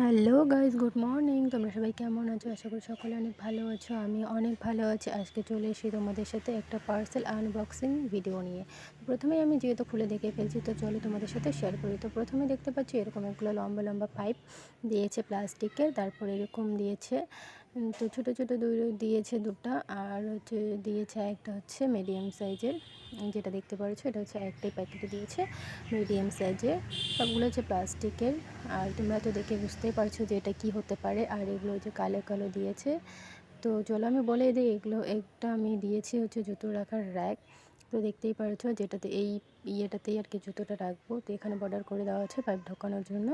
Hello guys good morning. তোমরা সবাই কেমন আছো? আশা করি সকলে অনেক ভালো আছো, আমি অনেক ভালো আছি। আজকে চলে এসে তোমাদের সাথে একটা পার্সেল আনবক্সিং ভিডিও নিয়ে। প্রথমে আমি যেহেতু খুলে দেখে ফেলছি, তো চলো তোমাদের সাথে শেয়ার করি। তো প্রথমে দেখতে পাচ্ছি, এরকম একগুলো লম্বা লম্বা পাইপ দিয়েছে প্লাস্টিকের তারপর এরকম দিয়েছে তো ছোটো ছোটো দুই দিয়েছে দুটো আর হচ্ছে দিয়েছে একটা হচ্ছে মিডিয়াম সাইজের যেটা দেখতে পাচ্ছ এটা হচ্ছে একটাই প্যাকেটে দিয়েছে মিডিয়াম সাইজের সবগুলো হচ্ছে প্লাস্টিকের আর তোমরা তো দেখে বুঝতেই পারছ যে এটা কি হতে পারে। আর এগুলো হচ্ছে কালো কালো দিয়েছে। তো চলো আমি বলে দিই, এগুলো একটা আমি দিয়েছি হচ্ছে জুতো রাখার র্যাক তো দেখতেই পারছ যেটাতে এই ইয়েটাতেই আর কি জুতোটা রাখব। তো এখানে বর্ডার করে দেওয়া আছে পাইপ ঢোকানোর জন্য।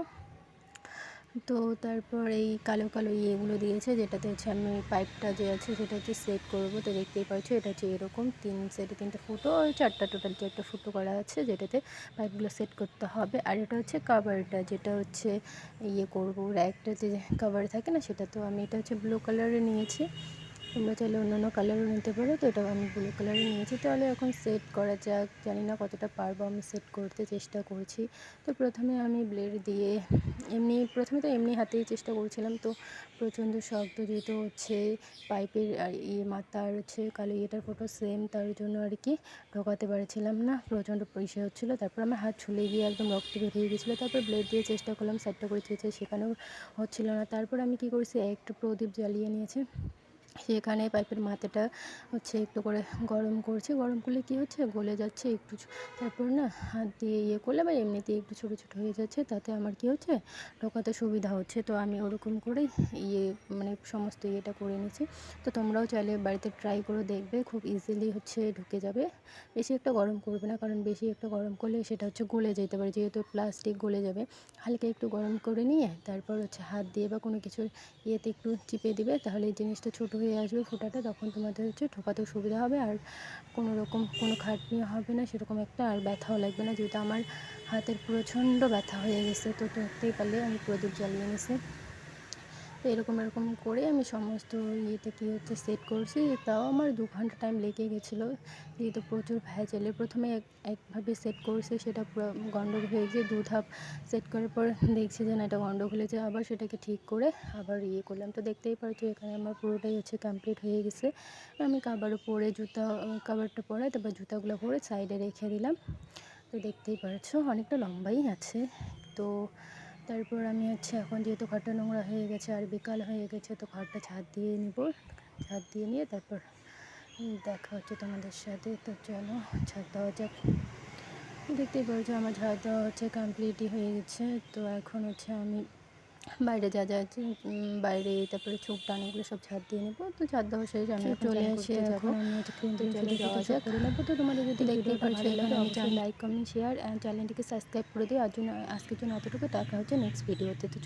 তো তারপর এই কালো কালো ইয়েগুলো দিয়েছে, যেটাতে হচ্ছে আমি ওই পাইপটা যে আছে সেটা হচ্ছে সেট করব। তো দেখতেই পাচ্ছ এটা হচ্ছে এরকম তিন সেটে তিনটে ফুটো চারটা টোটাল চারটা ফুটো করা আছে যেটাতে পাইপগুলো সেট করতে হবে। আর এটা হচ্ছে কাভারটা, যেটা হচ্ছে ইয়ে করব, র্যাকটা যে কাভার থাকে না সেটা তো আমি এটা হচ্ছে ব্লু কালারে নিয়েছি। তোমরা চাইলে অন্য অন্য কালারও নিতে পারো, তো এটা আমি ব্লু কালারে নিয়েছি। তাহলে এখন সেট করা যাক, জানি না কতটা পারব, আমি সেট করতে চেষ্টা করছি। তো প্রথমে আমি ব্লেড দিয়ে, এমনি, প্রথমে তো এমনি হাতেই চেষ্টা করছিলাম, তো প্রচণ্ড শক্ত যেহেতু হচ্ছে পাইপের আর ইয়ে মাথা আর হচ্ছে কালো ইয়েটার ফটো সেম তার জন্য আর কি ঢোকাতে পারছিলাম না, প্রচণ্ড পরিষে হচ্ছিল। তারপর আমার হাত ছুলে গিয়ে একদম রক্ত বেরিয়ে গেছিল তারপর ব্লেড দিয়ে চেষ্টা করলাম সাইডটা করে চেয়েছে সেখানেও হচ্ছিল না। তারপর আমি কী করছি, একটু প্রদীপ জ্বালিয়ে নিয়েছি। সেখানে পাইপের মাথাটা হচ্ছে একটু করে গরম করছি। গরম করলে কী হচ্ছে? গলে যাচ্ছে একটু তারপর না হাত দিয়ে ইয়ে করলে বা এমনিতেই একটু ছোটো ছোটো হয়ে যাচ্ছে, তাতে আমার কী হচ্ছে? ঢোকাতে সুবিধা হচ্ছে। তো আমি ওরকম করেই ইয়ে মানে সমস্ত ইয়েটা করে নিয়েছি তো তোমরাও চাইলে বাড়িতে ট্রাই করে দেখবে, খুব ইজিলি হচ্ছে ঢুকে যাবে। বেশি একটা গরম করবে না, কারণ বেশি একটা গরম করলে সেটা হচ্ছে গলে যেতে পারে, যেহেতু প্লাস্টিক গলে যাবে। হালকা একটু গরম করে নিয়ে তারপর হচ্ছে হাত দিয়ে বা কোনো কিছু ইয়েতে একটু চিপে দিবে, তাহলে এই জিনিসটা ছোটো হয়ে আসবে ফোঁটাটা তখন তোমাদের হচ্ছে ঠোকাতেও সুবিধা হবে আর কোনো রকম কোনো খাটনি হবে না, সেরকম একটা আর ব্যথাও লাগবে না। যেহেতু আমার হাতের প্রচণ্ড ব্যথা হয়ে গেছে, তো দেখতেই পারলে আমি প্রদীপ জ্বালিয়ে নিছি। তো এরকম এরকম করে আমি সমস্ত ইয়েতে কী হচ্ছে সেট করছি। তাও আমার দু ঘণ্টা টাইম লেগে গেছিল। যেহেতু প্রচুর ভেজালে প্রথমে এক, একভাবে সেট করছি, সেটা পুরো গন্ডগোল হয়ে গিয়ে দু ধাপ সেট করার পর দেখছি যে না, এটা গন্ডগোল হয়েছে। আবার সেটাকে ঠিক করে আবার ইয়ে করলাম। তো দেখতেই পারছ এখানে আমার পুরোটাই হচ্ছে কমপ্লিট হয়ে গেছে। আমি কাবারও পরে জুতা কাবারটা পরে তারপর জুতাগুলো পরে সাইডে রেখে দিলাম। তো দেখতেই পারছ, অনেকটা লম্বাই আছে। তো তারপর আমি হচ্ছে এখন যেহেতু ঘরটা নোংরা হয়ে গেছে আর বিকাল হয়ে গেছে, তো ঘরটা ছাদ দিয়ে নিব। ছাদ দিয়ে নিয়ে তারপর দেখা হচ্ছে তোমাদের সাথে। তো চলো ছাদ দেওয়া যাক। দেখতেই পারছ আমার ছাদ দেওয়া হচ্ছে কমপ্লিটই হয়ে গেছে। তো এখন হচ্ছে আমি বাইরে যা যা আছে বাইরে তারপরে চোখ টান এগুলো সব ছাদ দিয়ে নেব। তো ছাদ দেওয়া শেষ আমি চলে আসি এখন চলে যাওয়া যাক। করে নেব। তো তোমাদের যদি দেখতে পারছ লাইক কমেন্ট শেয়ার অ্যান্ড চ্যানেলটিকে সাবস্ক্রাইব করে দিই আর জন্য আজকের জন্য এতটুকু দেখা হচ্ছে নেক্সট ভিডিওতে তো।